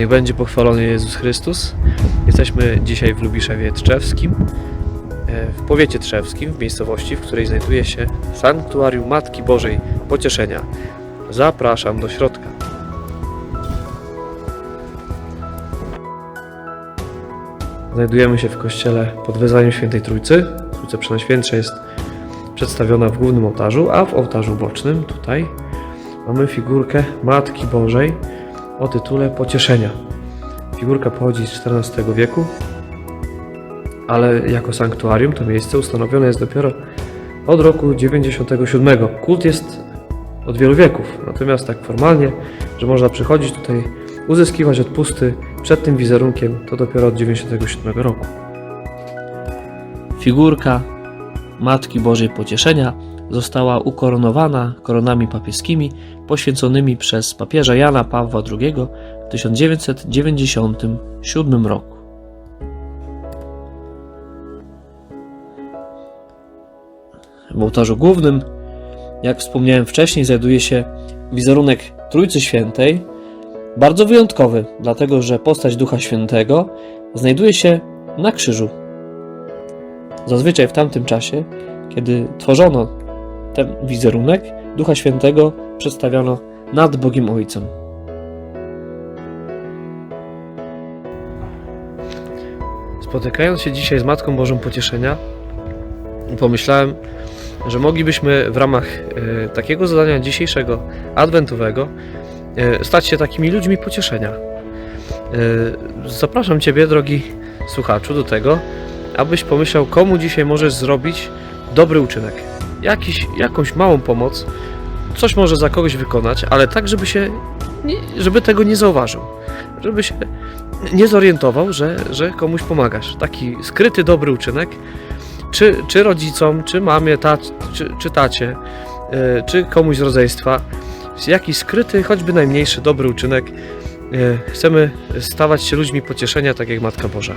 Niech będzie pochwalony Jezus Chrystus. Jesteśmy dzisiaj w Lubiszewie Trzewskim, e, w powiecie trzewskim, w miejscowości, w której znajduje się Sanktuarium Matki Bożej Pocieszenia. Zapraszam do środka. Znajdujemy się w kościele pod wezwaniem Świętej Trójcy. Trójca Przenajświętsza jest przedstawiona w głównym ołtarzu, a w ołtarzu bocznym tutaj mamy figurkę Matki Bożej o tytule Pocieszenia. Figurka pochodzi z XIV wieku, ale jako sanktuarium to miejsce ustanowione jest dopiero od roku 97. Kult jest od wielu wieków, natomiast tak formalnie, że można przychodzić tutaj, uzyskiwać odpusty przed tym wizerunkiem, to dopiero od 97 roku. Figurka Matki Bożej Pocieszenia została ukoronowana koronami papieskimi poświęconymi przez papieża Jana Pawła II w 1997 roku. W ołtarzu głównym, jak wspomniałem wcześniej, znajduje się wizerunek Trójcy Świętej, bardzo wyjątkowy, dlatego że postać Ducha Świętego znajduje się na krzyżu. Zazwyczaj w tamtym czasie, kiedy tworzono ten wizerunek, Ducha Świętego przedstawiano nad Bogiem Ojcem. Spotykając się dzisiaj z Matką Bożą Pocieszenia, pomyślałem, że moglibyśmy w ramach e, takiego zadania dzisiejszego, adwentowego, stać się takimi ludźmi pocieszenia. E, zapraszam Ciebie, drogi słuchaczu, do tego, abyś pomyślał, komu dzisiaj możesz zrobić dobry uczynek. Jakiś, jakąś małą pomoc, coś może za kogoś wykonać, ale tak, żeby się, żeby tego nie zauważył. Żeby się nie zorientował, że, że komuś pomagasz. Taki skryty dobry uczynek, czy, czy rodzicom, czy mamie, czy, czy tacie, e, czy komuś z rodzeństwa. Jakiś skryty, choćby najmniejszy dobry uczynek. E, Chcemy stawać się ludźmi pocieszenia, tak jak Matka Boża.